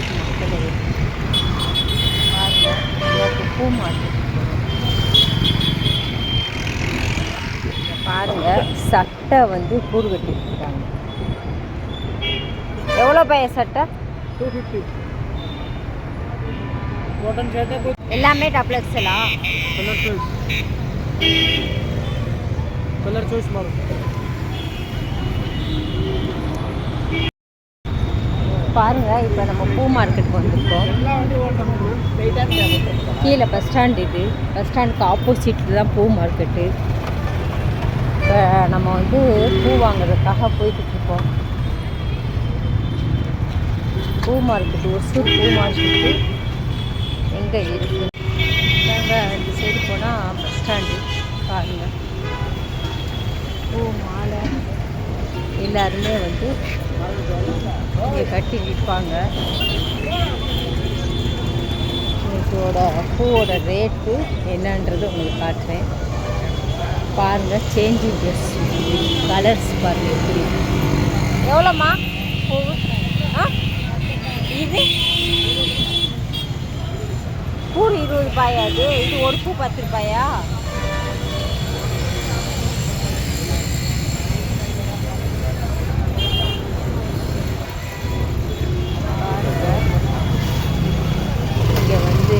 Market நடக்கிறது பாருங்கள் பூ மார்க்கெட் பாருங்கள் சட்டை வந்து கூடு கட்டிட்டுருக்காங்க எவ்வளோ பைய சட்டை? டூ ஃபிஃப்டி எல்லாமே டப்ளெக்ஸ் எல்லாம் கலர் சாய்ஸ் கலர் சாய்ஸ் பாருங்கள் இப்போ நம்ம பூ மார்க்கெட்டுக்கு வந்திருக்கோம். கீழே பஸ் ஸ்டாண்ட் இது. பஸ் ஸ்டாண்டுக்கு ஆப்போசிட்டில் தான் பூ மார்க்கெட்டு இப்போ நம்ம வந்து பூ வாங்குறதுக்காக போய்கிட்டுருக்கோம் பூ மார்க்கெட்டு ஒசூர் பூ மார்க்கெட்டு எங்கே இருக்குது நாங்கள் இந்த சைடு போனால் பஸ் ஸ்டாண்டு பாருங்கள் பூ மாலை. எல்லாருமே வந்து இங்கே கட்டி விற்பாங்க. இதோட பூவோட ரேட்டு என்னன்றது உங்களுக்கு காட்டுறேன். பாருங்கள் சேஞ்சிங் ட்ரெஸ் கலர்ஸ் பாருங்கள் எப்படி எவ்வளோம்மா? பூ ஆ? இது? பூ இருபது ரூபாயா அது இது ஒரு பூ பத்து ரூபாயா பாருங்க இங்கே வந்து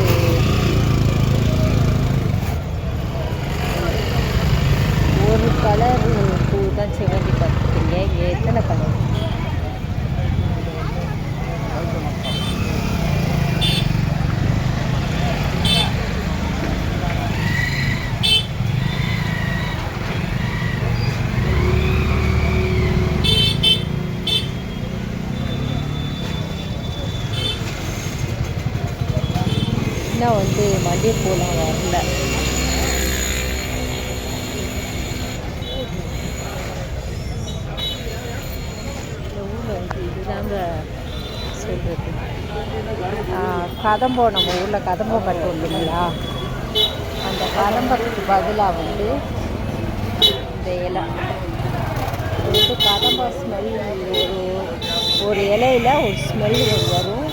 ஒரு கலர் பூ தான் செவந்தி பார்த்துருக்கீங்க இங்கே எத்தனை கலர் இன்னும் வந்து மல்லிகைப்பூலாம் வரல. இந்த ஊரில் வந்து இதுதாங்க சொல்கிறது கதம்பம் நம்ம ஊரில் கதம்போ கட்டும் இல்லைங்களா அந்த கதம்பத்துக்கு பதிலாக வந்து இந்த இலை. இது வந்து கதம்ப ஸ்மெல் ஒரு ஒரு இலையில ஒரு ஸ்மெல் வரும்.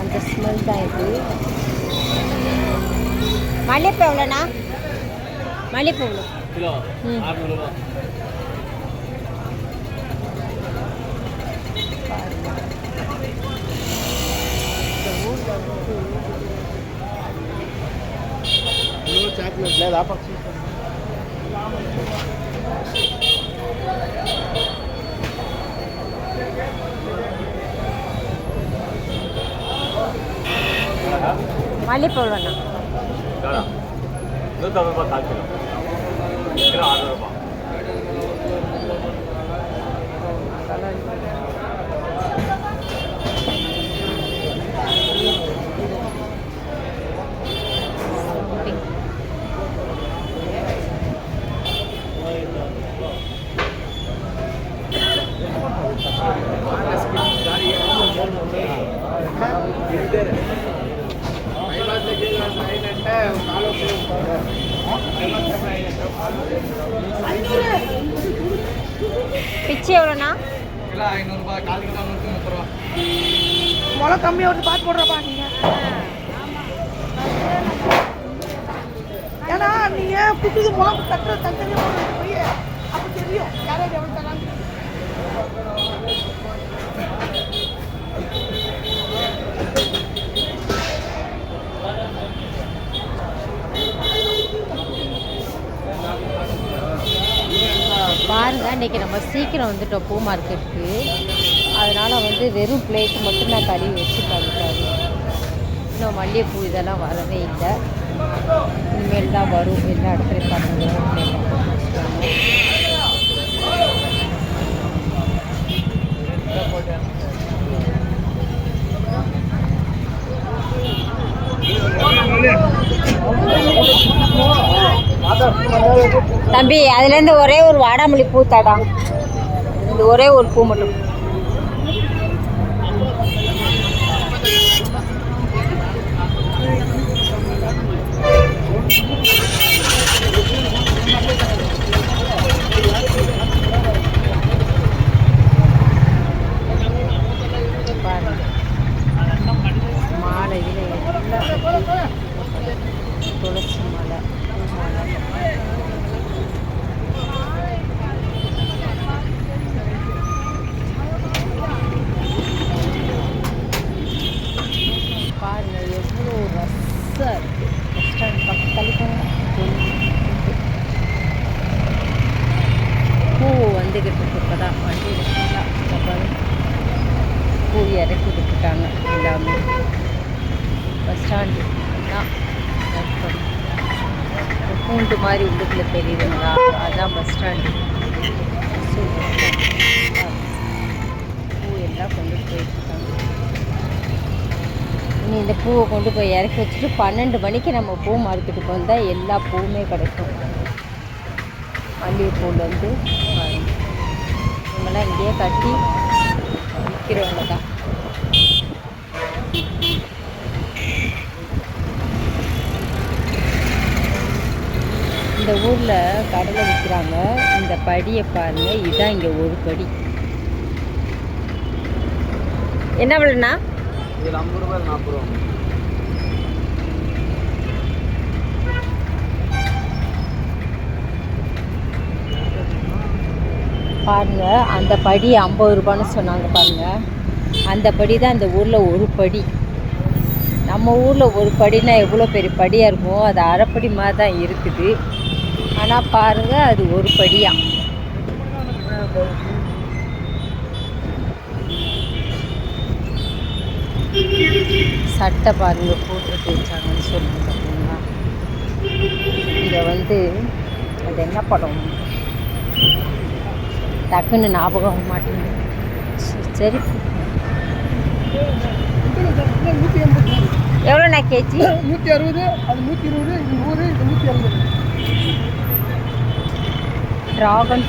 அந்த ஸ்மெல் தான் இது மல்லிப்பூ எவ்வளோண்ணா மல்லிப்பூ எவ்வளோ சாக்லேட் లేదా పక్షి மல்லிப்பூ வேணும் நூற்றம்பது ரூபாய் பிச்சு எவ்வளோண்ணா? முளை கம்மியாக ஒரு பார்த்து போடுறப்பா நீங்கள் ஏன்னா நீங்கள் புட்டுக்கு முளம் கட்டுற தங்கி போய்? அப்போ தெரியும். யாரோ எவ்வளோ தராங்க? Thank you. பாருங்க இன்னைக்கு நம்ம சீக்கிரம் வந்துட்டோம். பூ மார்க்கெட்டுக்கு. அதனால் வந்து வெறும் பிளேட் மட்டும் நான் கழுவி வச்சு கழுவிட்டாரு இன்னும் மல்லிகைப்பூ இதெல்லாம் வரவே இல்லை. இனிமேல் தான் வரும். எல்லா இடத்துலையும் பாருங்க தம்பி அதுலேருந்து ஒரே ஒரு வாடாமல்லி பூ தாடா. இந்த ஒரே ஒரு பூ மட்டும். வந்துக்கிட்டு இருக்கு இப்போ தான் வண்டி பூ இறக்கி விட்டுட்டாங்க எல்லாமே பஸ் ஸ்டாண்டு தான் பூண்டு மாதிரி உள்ளுக்குள்ள தெரியுதுங்களா? அதுதான் பஸ் ஸ்டாண்டு பூ எல்லாம் கொண்டு போயிருக்காங்க இனி இந்த பூவை கொண்டு போய் இறக்கி வச்சுட்டு பன்னெண்டு மணிக்கு நம்ம பூ மார்க்கெட்டுக்கு வந்தால் எல்லா பூவுமே கிடைக்கும். மல்லிகைப்பூலேருந்து இவங்கெல்லாம் கட்டி விற்கிறவங்க தான் இந்த ஊரில் கடலை விற்கிறாங்க இந்த படியை பாருங்க. இதுதான் இங்கே ஒரு படி. என்ன விலைண்ணா? இது ஐம்பது ரூபாய் நாற்பது ரூபா. பாருங்க அந்த படி ஐம்பது ரூபான்னு சொன்னாங்க பாருங்க. அந்த படி தான் இந்த ஊரில் ஒரு படி. நம்ம ஊரில் ஒரு படினா எவ்வளோ பெரிய படியாக இருக்கும் அது அரைப்படி மாதிரி தான் இருக்குது. ஆனால் பாருங்க அது ஒரு படியா. சட்டை பாருங்க போட்டுட்டு வச்சாங்கன்னு சொல்லுங்க பார்த்தீங்களா இதை வந்து அது என்ன படம்? டக்குன்னு ஞாபகம் வர மாட்டேங்குது. சரி, எவ்வளோண்ணா கேஜி? நூற்றி அறுபது அது நூற்றி இருபது இது நூறு இது நூற்றி அறுபது ட்ராகன்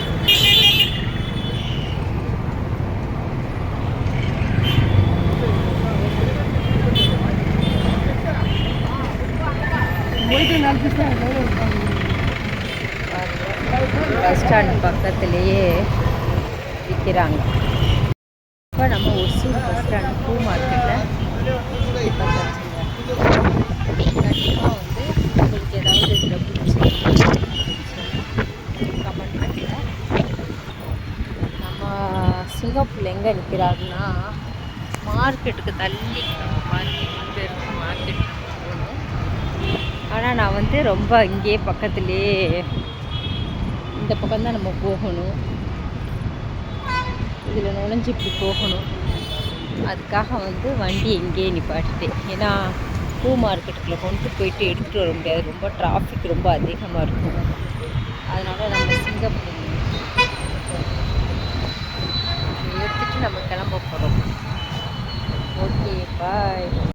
பஸ் ஸ்டாண்ட் பக்கத்துலேயே விற்கிறாங்க இப்போ நம்ம ஒசூர் பஸ் ஸ்டாண்ட் பூ மார்க்கெட்டில் கண்டிப்பாக வந்து உங்களுக்கு ஏதாவது இதில் பிடிச்சி கமெண்ட் நம்ம சிங்கப்பூரில் எங்கே நிற்கிறாருன்னா மார்க்கெட்டுக்கு தள்ளி மார்க்கெட் இங்கே இருக்கு மார்க்கெட் போகணும். ஆனால் நான் வந்து ரொம்ப இங்கேயே பக்கத்துலேயே இந்த பக்கம் தான் நம்ம போகணும். இதில் நுழைஞ்சு இப்படி போகணும். அதுக்காக வந்து வண்டி எங்கேயே நிப்பாட்டுட்டேன். ஏன்னா பூ மார்க்கெட்டுக்குள்ளே கொண்டு போயிட்டு எடுத்துகிட்டு வர முடியாது. ரொம்ப டிராஃபிக் ரொம்ப அதிகமாக இருக்கும். அதனால் நம்ம சிங்கப்பூர் எடுத்துகிட்டு நம்ம கிளம்ப போகிறோம் ஓகே பாய்